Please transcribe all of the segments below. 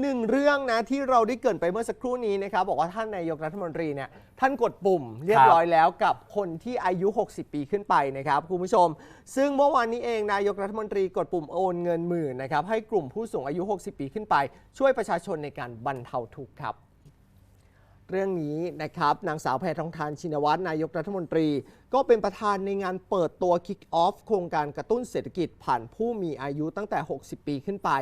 หนึ่งเรื่องนะที่เราได้เกรินไปเมื่อสักครู่นี้นะครับบอกว่าท่านนายกรัฐมนตรีเนี่ยท่านกดปุ่มเรียบร้อยแล้วกับคนที่อายุ 60 ปีขึ้นไปนะครับคุณผู้ชม ซึ่งเมื่อวานนี้เองนายกรัฐมนตรีกดปุ่มโอนเงินหมื่นนะครับให้กลุ่มผู้สูงอายุ 60 ปีขึ้นไป ช่วยประชาชนในการบรรเทาทุกข์ครับเรื่องนี้นะครับนางสาวแพทองทานชินวัตรนายกรัฐมนตรี ก็เป็นประธานในงานเปิดตัว Kick Off โครงการกระตุ้นเศรษฐกิจผ่านผู้มีอายุตั้งแต่ 60 ปีขึ้นไป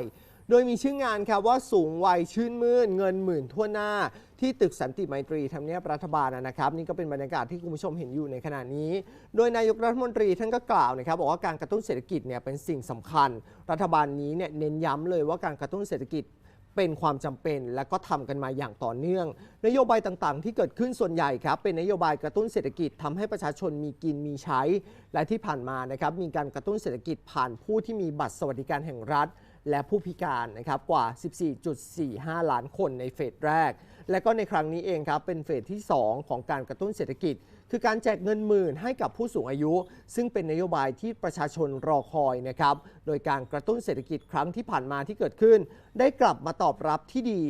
โดยมีชื่องานครับว่าสูงวัยชื่นมื่นเงินหมื่นทั่วหน้า ที่ตึกสันติไมตรีทำเนียบรัฐบาลนะครับ นี่ก็เป็นบรรยากาศที่คุณผู้ชมเห็นอยู่ในขณะนี้ โดยนายกรัฐมนตรีท่านก็กล่าวนะครับบอกว่าการกระตุ้นเศรษฐกิจเนี่ยเป็นสิ่งสำคัญ รัฐบาลนี้เนี่ยเน้นย้ำเลยว่าการกระตุ้นเศรษฐกิจเป็นความจำเป็นและก็ทำกันมาอย่างต่อเนื่อง นโยบายต่างๆ ที่เกิดขึ้นส่วนใหญ่ครับเป็นนโยบายกระตุ้นเศรษฐกิจทำให้ประชาชนมีกินมีใช้ และที่ผ่านมานะครับมีการกระตุ้นเศรษฐกิจผ่านผู้ที่มีบัตรสวัสดิการแห่งรัฐ และผู้พิการนะครับกว่า 14.45 ล้านคนในเฟสแรก และก็ในครั้งนี้เองครับเป็นเฟสที่ 2 ของการกระตุ้นเศรษฐกิจ คือการแจกเงินหมื่นให้กับผู้สูงอายุ ซึ่งเป็นนโยบายที่ประชาชนรอคอยนะครับโดยการกระตุ้นเศรษฐกิจครั้งที่ผ่านมาที่เกิดขึ้น ได้กลับมาตอบรับที่ดี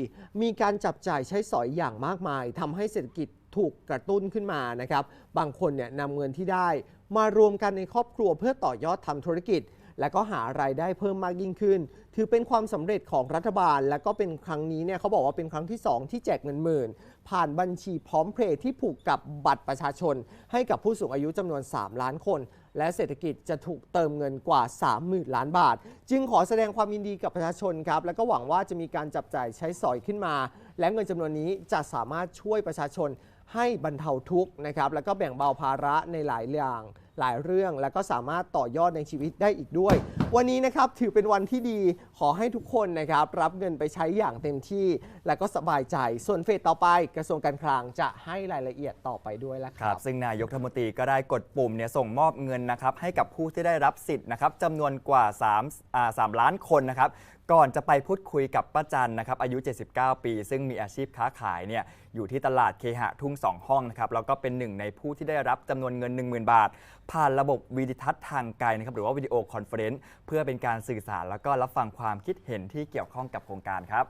มีการจับจ่ายใช้สอยอย่างมากมายทำให้เศรษฐกิจถูกกระตุ้นขึ้นมานะครับ บางคนเนี่ยนำเงินที่ได้ มารวมกันในครอบครัวเพื่อต่อยอดทำธุรกิจ และก็หารายได้เพิ่มมากยิ่งขึ้น ถือเป็นความสำเร็จของรัฐบาล และก็เป็นครั้งนี้เนี่ยเขาบอกว่าเป็นครั้งที่ 2 ที่แจกเงินหมื่น ผ่านบัญชีพร้อมเพย์ที่ผูกกับบัตรประชาชน ให้กับผู้สูงอายุจำนวน 3 ล้านคน และเศรษฐกิจจะถูกเติมเงินกว่า 30,000 ล้านบาท จึงขอแสดงความยินดีกับประชาชนครับ และก็หวังว่าจะมีการจับจ่ายใช้สอยขึ้นมา และเงินจำนวนนี้จะสามารถช่วยประชาชนให้บรรเทาทุกข์นะครับ แล้วก็แบ่งเบาภาระในหลายอย่าง หลายเรื่อง แล้วก็สามารถต่อยอดในชีวิตได้อีกด้วยวันนี้นะครับถือเป็นวันที่ดีขอให้ทุกคนนะครับรับเงินไปใช้อย่างเต็มที่ และก็สบายใจ ส่วนเฟสต่อไปกระทรวงการคลังจะให้รายละเอียดต่อไปด้วยล้วคครัรับ บซึ่งนายกรัฐมนตรีก็ได้กดปุ่มเนี่ยส่งมอบเงินนะครับให้กับผู้ที่ได้รับสิทธิ์นะครับจำนวนกว่า3อ่า3ล้านคนนะครับ ก่อนจะไปพูดคุยกับป้าจันนะครับอายุ 79 ปี ซึ่งมีอาชีพค้าขายเนี่ยอยู่ที่ตลาดเคหะทุ่ง2ห้องนะครับแล้วก็เป็นหนึ่งในผู้ที่ได้รับจำนวนเงิน 10,000 บาท ผ่านระบบวิดิทัศน์ทางไกลนะครับหรือว่าวิดีโอคอนเฟอเรนซ์เพื่อเป็นการสื่อสารแล้วก็รับฟังความคิดเห็นที่เกี่ยวข้องกับโครงการครับ